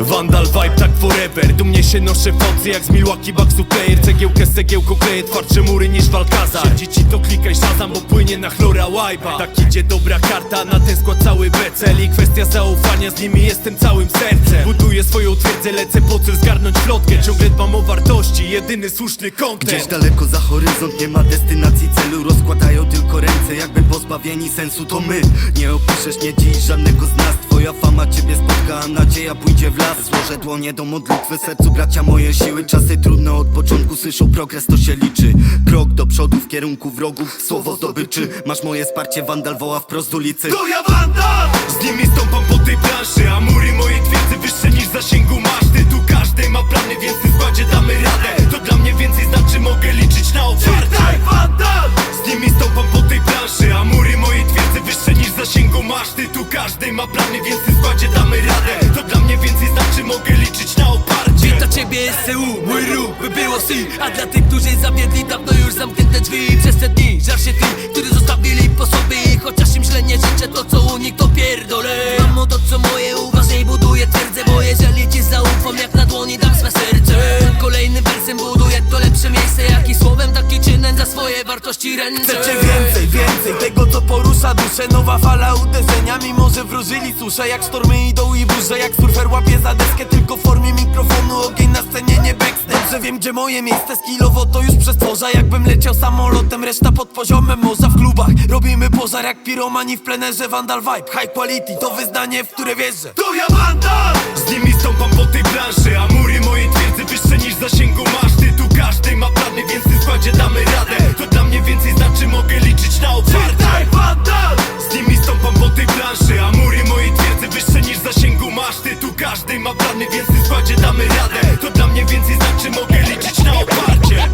Vandal vibe tak forever. Dumnie się noszę focy jak z Milwaukee Bucksu player. Cegiełkę z cegiełką kleję twardsze mury niż Walkazar Siedzi ci to klikaj szazam, bo płynie na chlora łajba. Tak idzie dobra karta, na ten skład cały becel. I kwestia zaufania, z nimi jestem całym sercem. Buduję swoją twierdzę, lecę po cel zgarnąć flotkę Ciągle dbam o wartości, jedyny słuszny Gdzieś content daleko za horyzont nie ma destynacji celu. Rozkładają tylko ręce jakby pozbawieni sensu. To my, nie opiszesz nie dziś żadnego z nas. Twoja fama ciebie spotka, a nadzieja pójdzie w las. Złożę dłonie do modlitwy, sercu bracia moje siły. Czasy trudne od początku, słyszą progres to się liczy. Krok do przodu w kierunku wrogów, słowo zdobyczy. Masz moje wsparcie, wandal woła wprost z ulicy. To ja Vandal! Z nimi stąpam po tej planszy A mury mojej twierdzy wyższe niż zasięgu maszty Tu każdy ma plany, więc w składzie damy radę. To dla mnie więcej znaczy, mogę liczyć na oparcie Vandal! Z nimi stąpam po tej planszy A mury mojej twierdzy wyższe niż zasięgu maszty Tu każdy ma plany, więc w składzie damy radę. To dla mnie więcej znaczy, mogę liczyć na oparcie. Wita ciebie SCU, mój ruch by było si. A dla tych, którzy zawiedli dawno już zamknięte drzwi. Przez te dni żar się tych, którzy zostawili po sobie Chociaż im źle nie życzę, to co u nich to pierdolę swoje wartości ręczę Chcecie więcej, więcej tego co porusza duszę. Nowa fala uderzenia, mimo że wróżyli susze. Jak sztormy idą i burze, jak surfer łapie za deskę. Tylko w formie mikrofonu, ogień na scenie, nie backstage Dobrze wiem gdzie moje miejsce, skillowo to już przestworza. Jakbym leciał samolotem, reszta pod poziomem morza. W klubach robimy pożar jak piromani w plenerze. Vandal vibe, high quality, to wyznanie w które wierzę. To ja Vandal! Więcej wsparcie, damy radę. To dla mnie więcej znaczy, mogę liczyć na oparcie.